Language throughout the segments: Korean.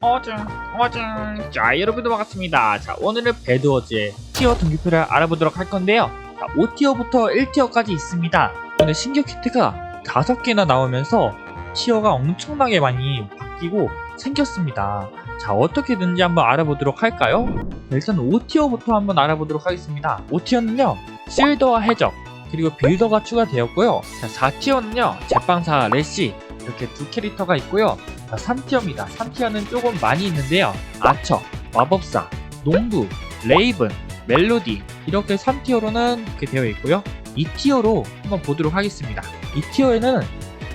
어증 어증. 자 여러분들 반갑습니다. 자 오늘은 배드워즈의 티어 등급표를 알아보도록 할 건데요. 자 5티어부터 1티어까지 있습니다. 오늘 신규 키트가 5개나 나오면서 티어가 엄청나게 많이 바뀌고 생겼습니다. 자 어떻게 되는지 한번 알아보도록 할까요? 일단 5티어부터 한번 알아보도록 하겠습니다. 5티어는요 실더와 해적 그리고 빌더가 추가되었고요 자 4티어는요 제빵사 레시 이렇게 두 캐릭터가 있고요 자, 3티어입니다. 3티어는 조금 많이 있는데요. 아처, 마법사, 농부, 레이븐, 멜로디 이렇게 3티어로는 이렇게 되어 있고요. 2티어로 한번 보도록 하겠습니다. 2티어에는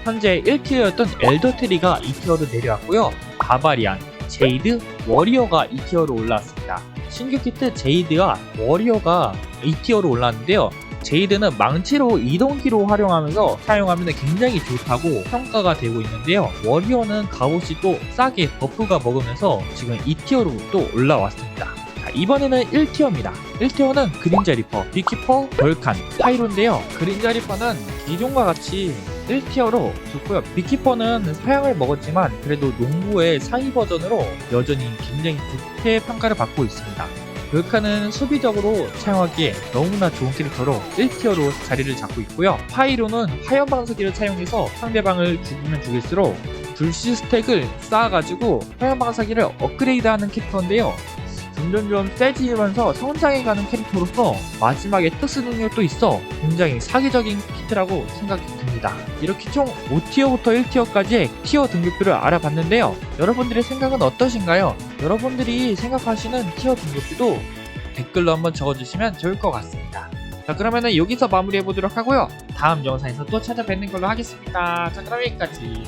현재 1티어였던 엘더트리가 2티어로 내려왔고요. 바바리안, 제이드, 워리어가 2티어로 올라왔습니다. 신규 키트 제이드와 워리어가 2티어로 올라왔는데요. 제이드는 망치로 이동기로 활용하면서 사용하면 굉장히 좋다고 평가가 되고 있는데요. 워리어는 갑옷이 또 싸게 버프가 먹으면서 지금 2티어로 또 올라왔습니다. 자, 이번에는 1티어입니다. 1티어는 그린자 리퍼, 비키퍼, 벌칸, 파이로인데요. 그린자 리퍼는 기존과 같이 1티어로 좋고요. 비키퍼는 사양을 먹었지만 그래도 농구의 상위 버전으로 여전히 굉장히 좋게 평가를 받고 있습니다. 볼카는 수비적으로 사용하기에 너무나 좋은 캐릭터로 1티어로 자리를 잡고 있고요. 파이로는 화염 방사기를 사용해서 상대방을 죽이면 죽일수록 불시 스택을 쌓아가지고 화염 방사기를 업그레이드하는 캐릭터인데요. 점점점 세지면서 성장해가는 캐릭터로서 마지막에 특수 능력도 있어 굉장히 사기적인 키트라고 생각이 듭니다. 이렇게 총 5티어부터 1티어까지의 티어 등급표를 알아봤는데요. 여러분들의 생각은 어떠신가요? 여러분들이 생각하시는 티어 등급표도 댓글로 한번 적어주시면 좋을 것 같습니다. 자 그러면은 여기서 마무리해 보도록 하고요. 다음 영상에서 또 찾아뵙는 걸로 하겠습니다. 자 그럼 여기까지.